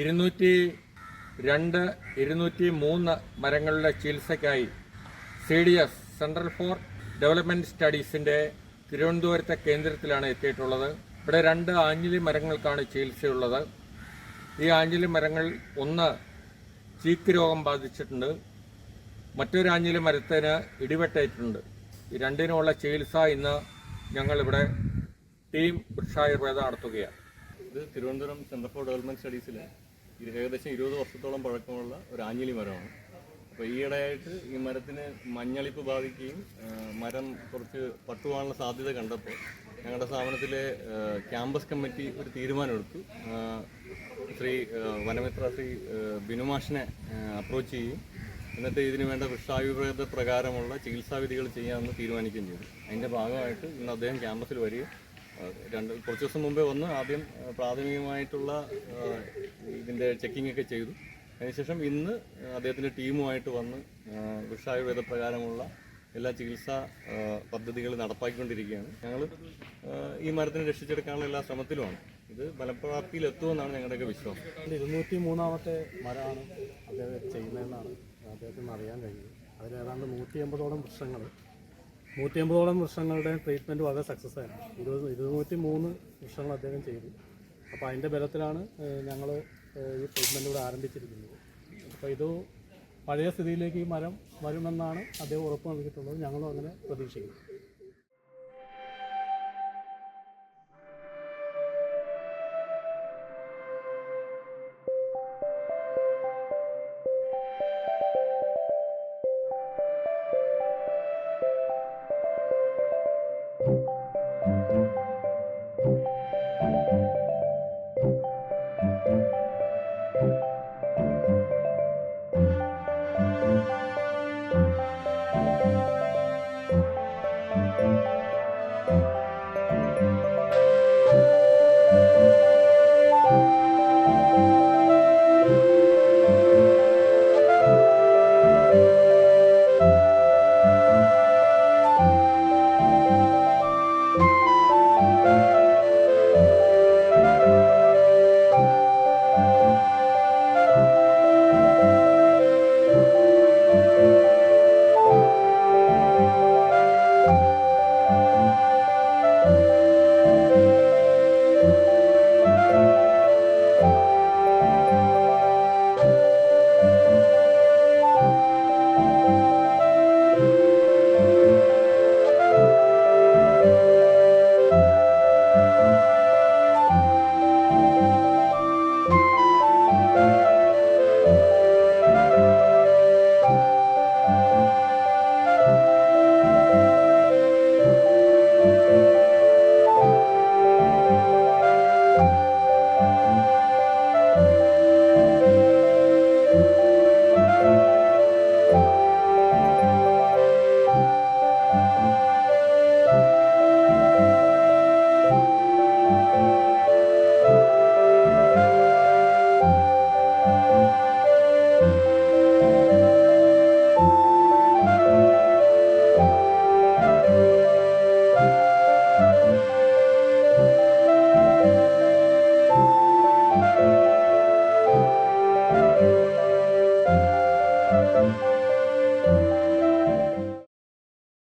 ഇരുന്നൂറ്റി രണ്ട് ഇരുന്നൂറ്റി മൂന്ന് മരങ്ങളുടെ ചികിത്സയ്ക്കായി C D S central for development സ്റ്റഡീസിന്റെ തിരുവനന്തപുരത്തെ കേന്ദ്രത്തിലാണ് എത്തിയിട്ടുള്ളത്. ഇവിടെ രണ്ട് ആഞ്ഞിലി മരങ്ങൾക്കാണ് ചികിത്സയുള്ളത്. ഈ ആഞ്ഞിലി മരങ്ങൾ ഒന്ന് ചീക്ക് രോഗം ബാധിച്ചിട്ടുണ്ട്. മറ്റൊരു ആഞ്ഞിലി മരത്തിന് ഇടിവെട്ടേറ്റിട്ടുണ്ട് ഈ രണ്ടിനുമുള്ള ചികിത്സ ഇന്ന് ഞങ്ങളിവിടെ ടീം വൃക്ഷായുർവേദ നടത്തുകയാണ്. ഇത് തിരുവനന്തപുരം സെന്റർ ഫോർ ഡെവലപ്മെന്റ് സ്റ്റഡീസിൽ ഏകദേശം ഇരുപത് വർഷത്തോളം പഴക്കമുള്ള ഒരു ആഞ്ഞിലി മരമാണ്. അപ്പോൾ ഈയിടെയായിട്ട് ഈ മരത്തിന് മഞ്ഞളിപ്പ് ബാധിക്കുകയും മരം കുറച്ച് പട്ടുപോകാനുള്ള സാധ്യത കണ്ടപ്പോൾ ഞങ്ങളുടെ സ്ഥാപനത്തിലെ ക്യാമ്പസ് കമ്മിറ്റി ഒരു തീരുമാനമെടുത്തു. ശ്രീ വനമിത്ര ശ്രീ ബിനുമാഷിനെ അപ്രോച്ച് ചെയ്യും എന്നിട്ട് ഇതിനു വേണ്ട വൃക്ഷായുർവേദ പ്രകാരമുള്ള ചികിത്സാവിധികൾ ചെയ്യാമെന്ന് തീരുമാനിക്കുകയും ചെയ്തു. അതിന്റെ ഭാഗമായിട്ട് ഇന്ന് അദ്ദേഹം ക്യാമ്പസിൽ വരികയും രണ്ട് കുറച്ച് ദിവസം മുമ്പേ വന്ന് ആദ്യം പ്രാഥമികമായിട്ടുള്ള ഇതിന്റെ ചെക്കിംഗ് ഒക്കെ ചെയ്തു. അതിനുശേഷം ഇന്ന് അദ്ദേഹത്തിന്റെ ടീമുമായിട്ട് വന്ന് വൃക്ഷായുർവേദ പ്രകാരമുള്ള എല്ലാ ചികിത്സാ പദ്ധതികൾ നടപ്പാക്കിക്കൊണ്ടിരിക്കുകയാണ്. ഞങ്ങൾ ഈ മരത്തിനെ രക്ഷിച്ചെടുക്കാനുള്ള എല്ലാ ശ്രമത്തിലുമാണ്. ഇത് ഫലപ്രാപ്തിയിൽ എത്തുമെന്നാണ് ഞങ്ങളുടെയൊക്കെ വിശ്വാസം. ഇരുന്നൂറ്റി മൂന്നാമത്തെ മരമാണ് അദ്ദേഹം ചെയ്യുന്നതെന്നാണ് അദ്ദേഹത്തിന് അറിയാൻ കഴിഞ്ഞത് അതിൽ ഏതാണ്ട് നൂറ്റി അമ്പതോളം വൃക്ഷങ്ങൾ നൂറ്റി അമ്പതോളം വൃക്ഷങ്ങളുടെ ട്രീറ്റ്മെന്റ് വളരെ സക്സസ് ആയിരുന്നു. ഇരുപത് ഇരുന്നൂറ്റി മൂന്ന് വൃക്ഷങ്ങൾ അദ്ദേഹം ചെയ്തു. അപ്പോൾ അതിന്റെ ബലത്തിലാണ് ഞങ്ങൾ ഈ ട്രീറ്റ്മെന്റ് ഇവിടെ ആരംഭിച്ചിരിക്കുന്നത്. അപ്പോൾ ഇത് പഴയ സ്ഥിതിയിലേക്ക് ഈ മരം വരുമെന്നാണ് അദ്ദേഹം ഉറപ്പ് നൽകിയിട്ടുള്ളത്. ഞങ്ങളും അങ്ങനെ പ്രതീക്ഷിക്കുന്നു.